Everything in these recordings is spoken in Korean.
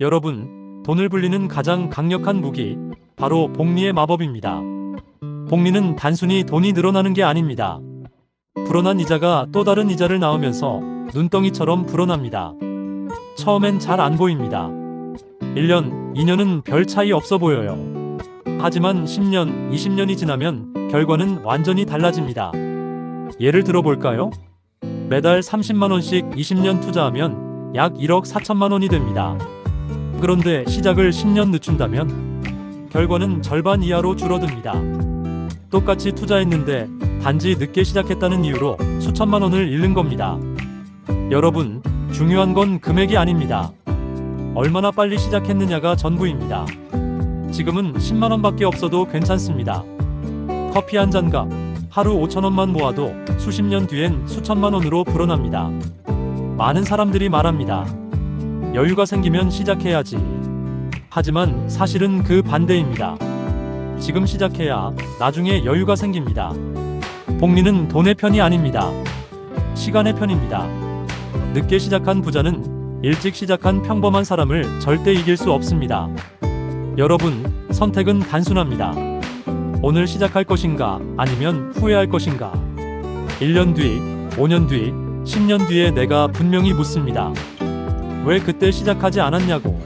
여러분, 돈을 불리는 가장 강력한 무기, 바로 복리의 마법입니다. 복리는 단순히 돈이 늘어나는 게 아닙니다. 불어난 이자가 또 다른 이자를 낳으면서 눈덩이처럼 불어납니다. 처음엔 잘 안 보입니다. 1년, 2년은 별 차이 없어 보여요. 하지만 10년, 20년이 지나면 결과는 완전히 달라집니다. 예를 들어 볼까요? 매달 30만원씩 20년 투자하면 약 1억 4천만 원이 됩니다. 그런데 시작을 10년 늦춘다면 결과는 절반 이하로 줄어듭니다. 똑같이 투자했는데 단지 늦게 시작했다는 이유로 수천만 원을 잃는 겁니다. 여러분, 중요한 건 금액이 아닙니다. 얼마나 빨리 시작했느냐가 전부입니다. 지금은 10만 원밖에 없어도 괜찮습니다. 커피 한 잔과 하루 5천 원만 모아도 수십 년 뒤엔 수천만 원으로 불어납니다. 많은 사람들이 말합니다. 여유가 생기면 시작해야지. 하지만 사실은 그 반대입니다. 지금 시작해야 나중에 여유가 생깁니다. 복리는 돈의 편이 아닙니다. 시간의 편입니다. 늦게 시작한 부자는 일찍 시작한 평범한 사람을 절대 이길 수 없습니다. 여러분, 선택은 단순합니다. 오늘 시작할 것인가 아니면 후회할 것인가? 1년 뒤, 5년 뒤, 10년 뒤에 내가 분명히 묻습니다. 왜 그때 시작하지 않았냐고.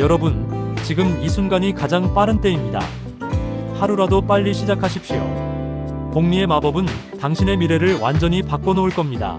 여러분, 지금 이 순간이 가장 빠른 때입니다. 하루라도 빨리 시작하십시오. 복리의 마법은 당신의 미래를 완전히 바꿔놓을 겁니다.